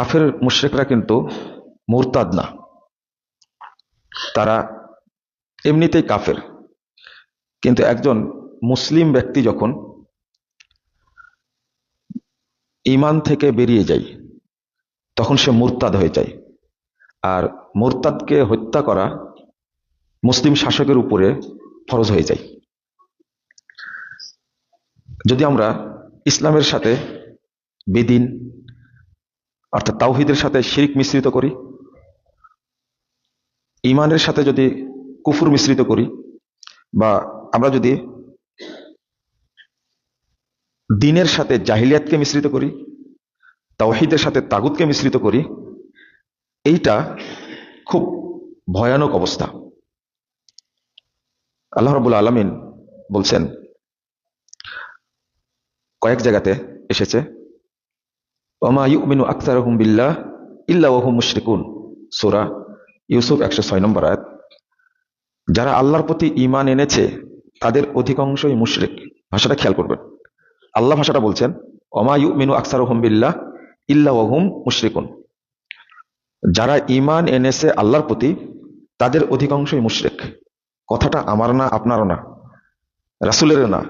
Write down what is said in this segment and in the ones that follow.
কাফের মুশ্রিকরা কিন্তু মুরতাদ না। তারা এমনিতেই কাফের। কিন্তু একজন মুসলিম ব্যক্তি যখন ইমান থেকে বেরিয়ে যায়, তখন সে মুরতাদ হয়ে যায়। আর মুরতাদকে হত্যা করা মুসলিম শাসকের উপরে ফরজ হয়ে যায়। যদি আমরা ইসলামের সাথে বেদিন অর্থাৎ তাওহিদের সাথে শিরিক মিশ্রিত করি ইমানের সাথে যদি কুফুর মিশ্রিত করি, বা আমরা যদি দিনের সাথে জাহিলিয়াতকে মিশ্রিত করি, তাওহিদের সাথে তাগুতকে মিশ্রিত করি, এইটা খুব ভয়ানক অবস্থা। আল্লাহ রবুল আলমিন বলছেন, কয়েক জায়গাতে এসেছে ওমা ইউমিনু আক্তার বিল্লাহ ইল্লা ওহুম মুশরিকুন সুরা ইউসুফ একশো ছয় নম্বর আয়াত। যারা আল্লাহর প্রতি ইমান এনেছে, তাদের অধিকাংশই মুশরিক। ভাষাটা খেয়াল করবেন। আল্লাহ ভাষাটা বলছেন ওমা ইউমিনু আকসার বিল্লাহ ইল্লা ওহুম মুশরিকুন যারা ইমান এনেছে আল্লাহর প্রতি, তাদের অধিকাংশই মুশরিক। কথাটা আমার না, আপনারও না, রাসুলেরও না।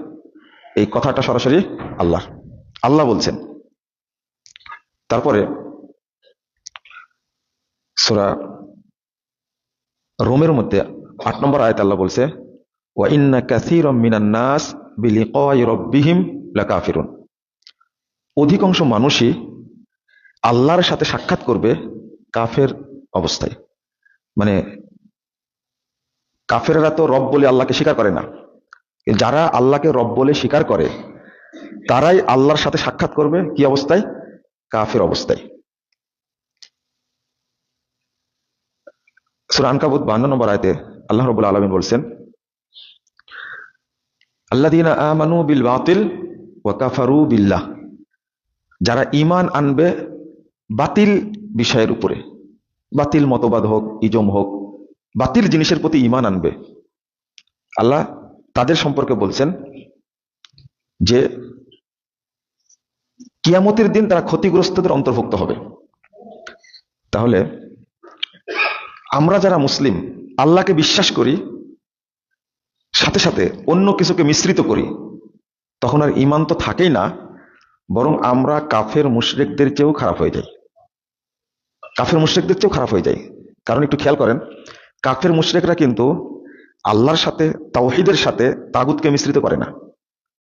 এই কথাটা সরাসরি আল্লাহ আল্লাহ বলছেন তারপরে সোরা রোমের মধ্যে আট নম্বর আয়ত আল্লাহ বলছে ইন্না কাসীরাম মিনান নাস বিলিকাই লাকাফিরুন। অধিকাংশ মানুষই আল্লাহর সাথে সাক্ষাৎ করবে কাফের অবস্থায়। মানে কাফেররা তো রব বলে আল্লাহকে স্বীকার করে না। যারা আল্লাহকে রব বলে স্বীকার করে, তারাই আল্লাহর সাথে সাক্ষাৎ করবে কি অবস্থায়? কাফের অবস্থায়। সুরান কাবুত বান্ন নম্বর আয়তে আল্লাহ রবুল আলমিন বলছেন আল্লাহ আমানু বিল বাতিল ওয়াকাফারু বিল্লাহ। যারা ইমান আনবে বাতিল বিষয়ের উপরে, বাতিল মতবাদ হোক, ইজম হোক, বাতিল জিনিসের প্রতি ইমান আনবে। আল্লাহ তাদের সম্পর্কে বলছেন যে কিয়ামতের দিন তারা ক্ষতিগ্রস্তদের অন্তর্ভুক্ত হবে। তাহলে আমরা যারা মুসলিম, আল্লাহকে বিশ্বাস করি, সাথে সাথে অন্য কিছুকে মিশ্রিত করি, তখন আর ইমান তো থাকেই না, বরং আমরা কাফের মুশরেকদের চেয়েও খারাপ হয়ে যাই। কাফের মুশরেকদের চেয়েও খারাপ হয়ে যায় কারণ একটু খেয়াল করেন, কাফের মুশরেকরা কিন্তু আল্লাহর সাথে, তাওহিদের সাথে তাগুতকে মিশ্রিত করে না।